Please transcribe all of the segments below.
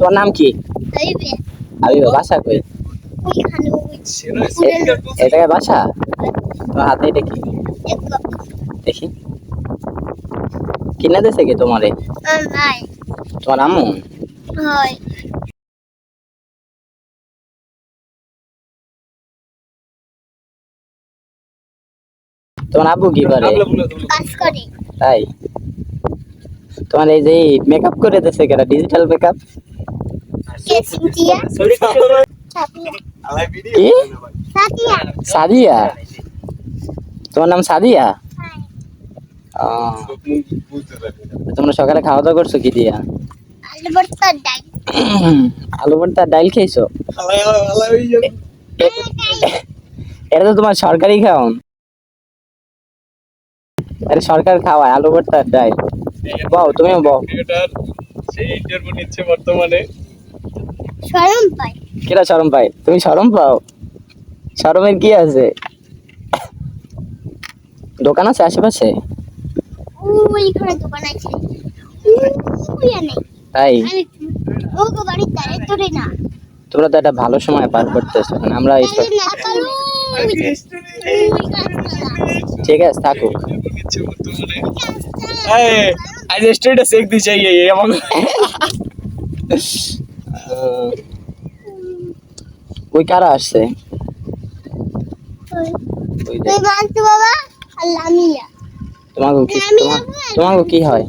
তোমার নাম কি? আবিবা বাসা কই? ওইখানে ওই এ জায়গায় বাসা? তোমার হাতে এটা কি? দেখি। কিনে দিছে কি তোমারে? তোমার আম্মু? হয়। তোমার আব্বু কি করে? কাজ করে। তাই? তোমার এই যে মেকআপ করে দিছে কেন ডিজিটাল মেকআপ কে সিনথিয়া সাথিয়া কি সাথিয়া সাদিয়া। তোমার নাম সাদিয়া? হ্যাঁ। তোমরা সকালে খাওয়া দাওয়া করছ কি দিয়া? আলু ভর্তা ডাল। আলু ভর্তা ডাল খেয়েছো? এটা তো তোমার সরকারি খাওন। এটা সরকার খাওয়ায় আলু ভর্তা ডাল। বাও তুমিও বাও। সেই ইন্টারভিউ নিচ্ছে বর্তমানে। শরম পাই কিরা শরম পাই তুমি শরম পাও? শরমের কি আছে? দোকান আছে আশেপাশে? ওইখানে দোকান আছে। তাই? বাড়ির তোরে না। তোমরা তো একটা ভালো সময় পার করতেছো। আমরা এইসব ঠিক আছে থাকুক। আজ স্টেটাস এক দিছে এই এই আমাকে আহ, ওই কারা আসছে? তোমাকে কি তোমাকে কি হয়?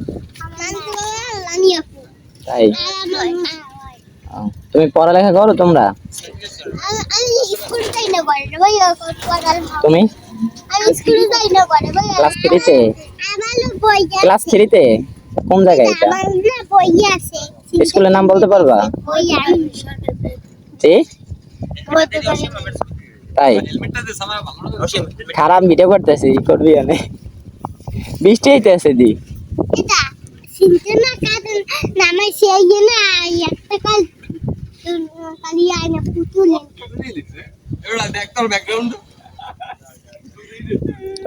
তাই? তুমি পড়ালেখা করো তোমরা। তুমি? ক্লাস থ্রিতে। ক্লাস থ্রিতে? কোন জায়গায় এটা? স্কুলের নাম বলতে পারবা? তাই? খারাপ ভিডিও করতেছি করবি আমি বৃষ্টি হইতেছে দি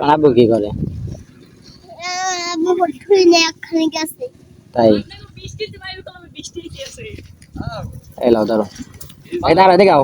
আব্বু কি করে? তাই? এই লাও ধরো এই দাঁড়া দেখাও